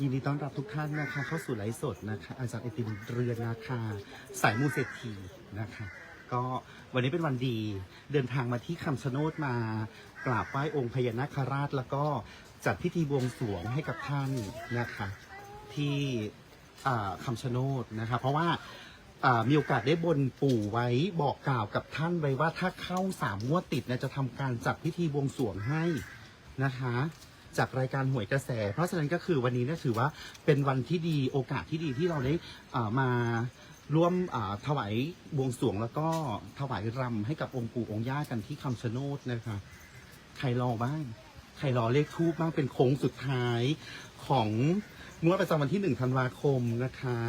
ยินดีต้อนรับทุกท่านนะคะ เข้าสู่ไลฟ์สดนะคะ อาจารย์ไอติมเรือนนาคาสายมูเศรษฐีนะคะ ก็วันนี้เป็นวันดีเดินทางมาที่คำชะโนดมากราบไหว้องค์พญานาคราช แล้วก็จัดพิธีบวงสรวงให้กับท่านนะคะ ที่คำชะโนดนะคะ เพราะว่ามีโอกาสได้บนปู่ไว้บอกกล่าวกับท่านไว้ว่าถ้าเข้าสามงวดติดนี่ยจะทำการจัดพิธีบวงสรวงให้นะคะ จากรายการหวยกระแส เพราะฉะนั้นก็คือวันนี้เนี่ยถือว่าเป็นวันที่ดีโอกาสที่ดีที่เราได้อ่ามาร่วมอ่าถวายบวงสรวงแล้วก็ถวายรำให้กับองค์ปู่องค์ย่ากันที่คำชะโนดนะคะ ใครรอบ้าง ใครรอเลขทูบบ้างเป็นโค้งสุดท้ายของงวดประจำวันที่หนึ่งธันวาคมนะคะ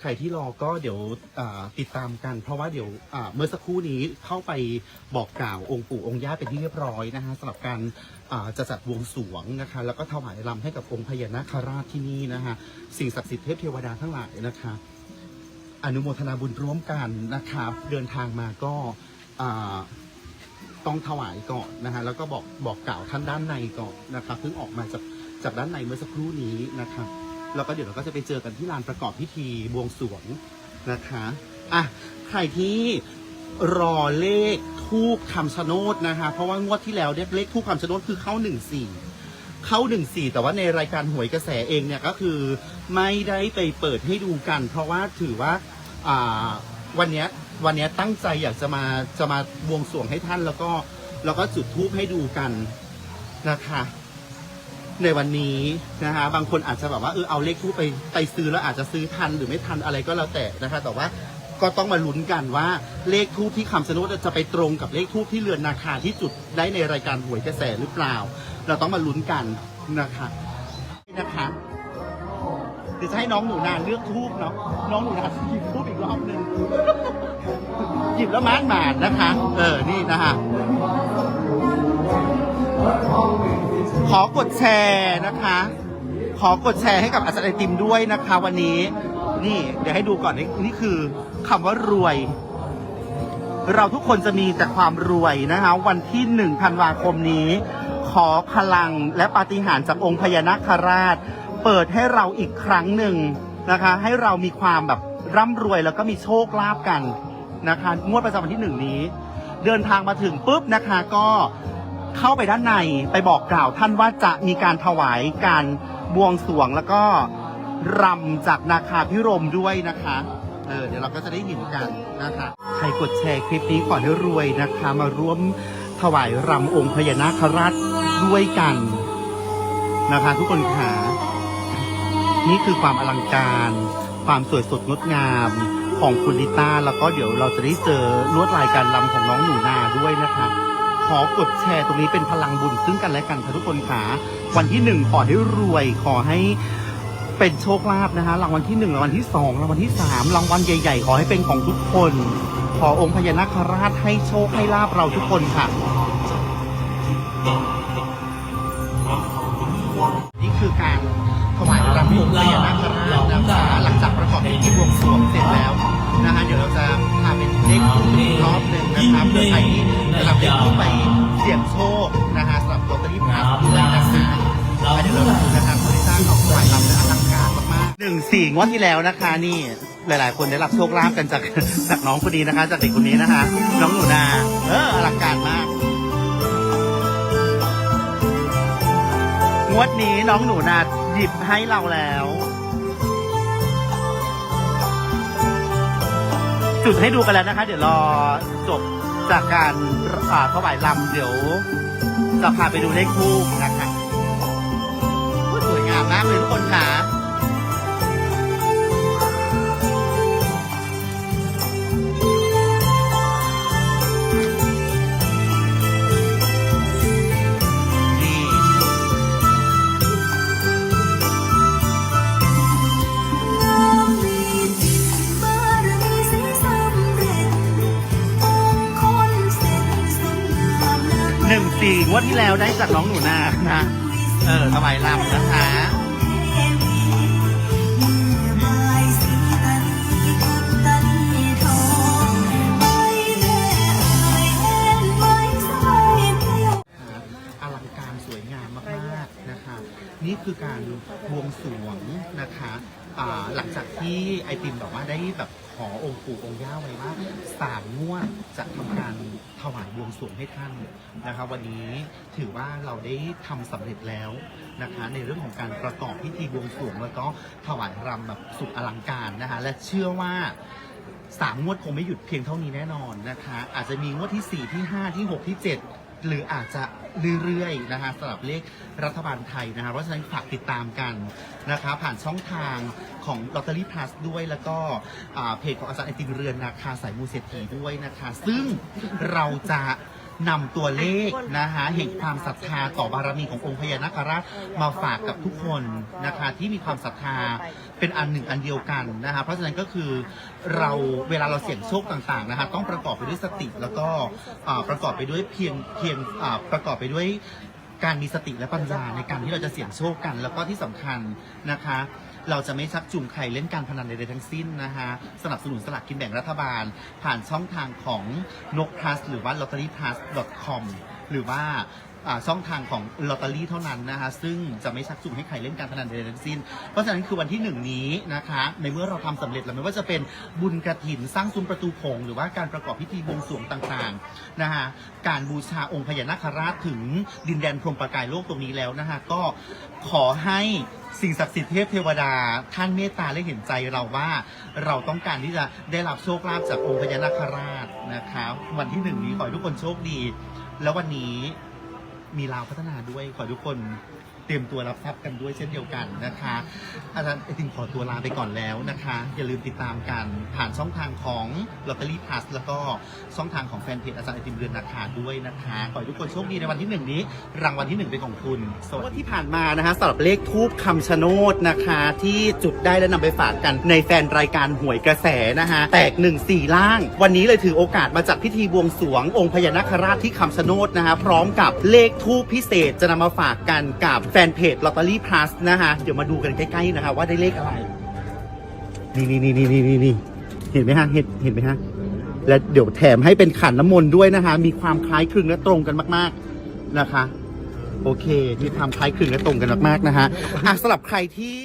ใครที่รอก็เดี๋ยวอ่าติดตามกัน เพราะว่าเดี๋ยวอ่าเมื่อสักครู่นี้เข้าไปบอกกล่าวองค์ปู่องค์ย่าเป็นที่เรียบร้อยนะคะสำหรับการอ่าจะจัดวงสรวงนะคะ แล้วก็ถวายรำให้กับองค์พญานาคราชที่นี่นะคะสิ่งศักดิ์สิทธิ์เทพเทวดาทั้งหลายนะคะ อนุโมทนาบุญร่วมกันนะครับเดินทางมาก็อ่าต้องถวายก่อนนะฮะแล้วก็บอกบอกกล่าวท่านด้านในก่อนนะครับเพิ่งออกมาจากจากด้านในเมื่อสักครู่นี้นะครับ แล้วก็เดี๋ยวเราก็จะไปเจอกันที่ลานประกอบพิธีบวงสรวงนะคะอะใครที่รอเลขทูบคำชะโนดนะคะ เพราะว่างวดที่แล้วเนี่ยเลขทูบคำชะโนดคือเข้าหนึ่งสี่เข้าหนึ่งสี่แต่ว่าในรายการหวยกระแสเองเนี่ยก็คือไม่ได้ไปเปิดให้ดูกัน เพราะว่าถือว่าอ่าวันเนี้ยวันเนี้ยตั้งใจอยากจะมาจะมาบวงสรวงให้ท่านแล้วก็แล้วก็จุดทูบให้ดูกันนะคะ ในวันนี้นะฮะบางคนอาจจะแบบว่าเออเอาเลขทูปไปไปซื้อแล้วอาจจะซื้อทันหรือไม่ทันอะไรก็แล้วแต่นะคะ แต่ว่าก็ต้องมาลุ้นกันว่าเลขทูปที่คำชะโนดจะไปตรงกับเลขทูปที่เรือนนาคาที่จุดได้ในรายการหวยกระแสหรือเปล่า เราต้องมาลุ้นกันนะคะนะคะเดี๋ยวจะให้น้องหนูนาเลือกทูปเนาะน้องหนูนาหยิบทูปอีกรอบหนึ่งหยิบแล้วมานหมานนะคะ เออนี่นะคะ ขอกดแชร์นะคะ ขอกดแชร์ให้กับอาจารย์ไอติมด้วยนะคะ วันนี้ นี่ เดี๋ยวให้ดูก่อนนี่นี่คือคำว่ารวย เราทุกคนจะมีแต่ความรวยนะคะ วันที่หนึ่งธันวาคมนี้ ขอพลังและปาฏิหาริย์จากองค์พญานาคราช เปิดให้เราอีกครั้งหนึ่งนะคะ ให้เรามีความแบบร่ำรวยแล้วก็มีโชคลาภกันนะคะงวดประจำวันที่หนึ่งนี้ เดินทางมาถึงปุ๊บนะคะก็ เข้าไปด้านในไปบอกกล่าวท่านว่าจะมีการถวายการบวงสรวงแล้วก็รำจากนาคาพิรมด้วยนะคะ เออเดี๋ยวเราก็จะได้เห็นกันนะคะ ใครกดแชร์คลิปนี้ขอให้รวยนะคะ มาร่วมถวายรำองค์พญานาคราชด้วยกันนะคะทุกคนค่ะนี่คือความอลังการ ความสวยสดงดงามของคุณลิต้าแล้วก็เดี๋ยวเราจะได้เจอลวดลายการรำของน้องหนูนาด้วยนะคะ อกดแชร์ตรงนี้เป็นพลังบุญซึ่งกันและกันค่ะทุกคนค่ะวันที่หนึ่งขอให้รวยขอให้เป็นโชคลาภนะคะรางวัลที่หนึ่งรางวัลที่สองรางวัลที่สามรางวัลใหญ่ ๆ ขอให้เป็นของทุกคน ขอองค์พญานาคราชให้โชคให้ลาบเราทุกคนค่ะ นี่คือการถวายรำองพญานาคราชนะคะหลังจากประกอบพิธีบวงสรวงเสร็จ งวดที่แล้วนะคะ นี่หลาย ๆ คนได้รับโชคลาภกันจากจากน้องคนนี้นะคะ จากเด็กคนนี้นะคะ น้องหนูนาเอออลังการมาก งวดนี้น้องหนูนาหยิบให้เราแล้ว จุดให้ดูกันแล้วนะคะ เดี๋ยวรอจบจากการอ่าถวายลำเดี๋ยวจะพาไปดูเลขทูปนะคะสวยงามมากเลยทุกคนค่ะ งสี่งวดที่แล้วได้จากน้องหนูนานะ เออถวายลำนะคะ อ่าหลังจากที่ไอติมบอกว่าได้แบบขอองค์ปู่องค์ย่าไว้ว่าสามงวดจะทำการถวายบวงสรวงให้ท่านนะคะวันนี้ถือว่าเราได้ทำสำเร็จแล้วนะคะ ในเรื่องของการประกอบพิธีบวงสรวงแล้วก็ถวายรำแบบสุดอลังการนะคะ และเชื่อว่า สามงวดคงไม่หยุดเพียงเท่านี้แน่นอนนะคะ อาจจะมีงวดที่ 4 ที่ 5 ที่ 6 ที่ 7 หรืออาจจะ เรื่อยๆนะคะสำหรับเลขรัฐบาลไทยนะคะเพราะฉะนั้นฝากติดตามกันนะคะผ่านช่องทางของลอตเตอรี่พลัสด้วยแล้วก็อ่าเพจของอาจารย์ไอติมเรือนนาคาสายมูเศรษฐีด้วยนะคะ ซึ่งเราจะ นำตัวเลขนะคะแห่งความศรัทธาต่อบารมีขององค์พญานาคราชมาฝากกับทุกคนนะคะที่มีความศรัทธาเป็นอันหนึ่งอันเดียวกันนะคะเพราะฉะนั้นก็คือเราเวลาเราเสี่ยงโชคต่างๆนะคะต้องประกอบไปด้วยสติแล้วก็อ่าประกอบไปด้วยเพียงเพียงอ่าประกอบไปด้วยการมีสติและปัญญาในการที่เราจะเสี่ยงโชคกัน แล้วก็ที่สำคัญนะคะ เราจะไม่ชักจูงใครเล่นการพนันใดๆทั้งสิ้นนะคะสนับสนุนสลากกินแบ่งรัฐบาล ผ่านช่องทางของนก plus หรือว่า lottery plus com หรือว่าช่องทางของลอตเตอรี่เท่านั้นนะคะซึ่งจะไม่ชักจูงให้ใครเล่นการพนันใดๆทั้งสิ้น เพราะฉะนั้นคือวันที่หนึ่งนี้นะคะ ในเมื่อเราทำสำเร็จแล้วไม่ว่าจะเป็นบุญกระถินสร้างซุ้มประตูโขงหรือว่าการประกอบพิธีบวงสรวงต่างๆนะคะการบูชาองค์พญานาคราชถึงดินแดนพรมประกายโลกตรงนี้แล้วนะคะก็ขอให้ สิ่งศักดิ์สิทธิ์เทพเทวดา ท่านเมตตาและเห็นใจเราว่าเราต้องการที่จะได้รับโชคลาภจากองค์พญานาคราชนะคะวันที่หนึ่งนี้ขอให้ทุกคนโชคดี แล้ววันนี้มีลาวพัฒนาด้วยขอให้ทุกคน ตรียมตัวรับทรัพย์กันด้วยเช่นเดียวกันนะคะอาจารย์ไอติมขอตัวลาไปก่อนแล้วนะคะ อย่าลืมติดตามกันผ่านช่องทางของลอตเตอรี่พลัสแล้วก็ช่องทางของแฟนเพจอาจารย์ไอติมเรือนนาคาด้วยนะคะขอให้ทุกคนโชคดีในวันที่หนึ่งนี้ รางวัลที่หนึ่งเป็นของคุณสวัสดีที่ผ่านมานะคะสำหรับเลขทูบคำชะโนดนะคะ ที่จุดได้และนำไปฝากกันในแฟนรายการหวยกระแสนะคะแตกหนึ่งสี่ล่าง วันนี้เลยถือโอกาสมาจัดพิธีบวงสรวงองค์พญานาคราชที่คำชะโนดนะคะพร้อมกับเลขทูบพิเศษจะนำมาฝากกันกับแฟนเพจลอตเตอรี่พลัสนะคะเดี๋ยวมาดูกันใกล้ๆนะคะ ว่าได้เลขอะไรนี่นี่นี่นี่นี่นี่เห็นไหมฮะเห็นเห็นไหมฮะและเดี๋ยวแถมให้เป็นขันน้ำมนต์ด้วยนะคะ มีความคล้ายคลึงและตรงกันมาก ๆนะคะ โอเค มีความคล้ายคลึงและตรงกันมากๆนะฮะอะสำหรับใครที่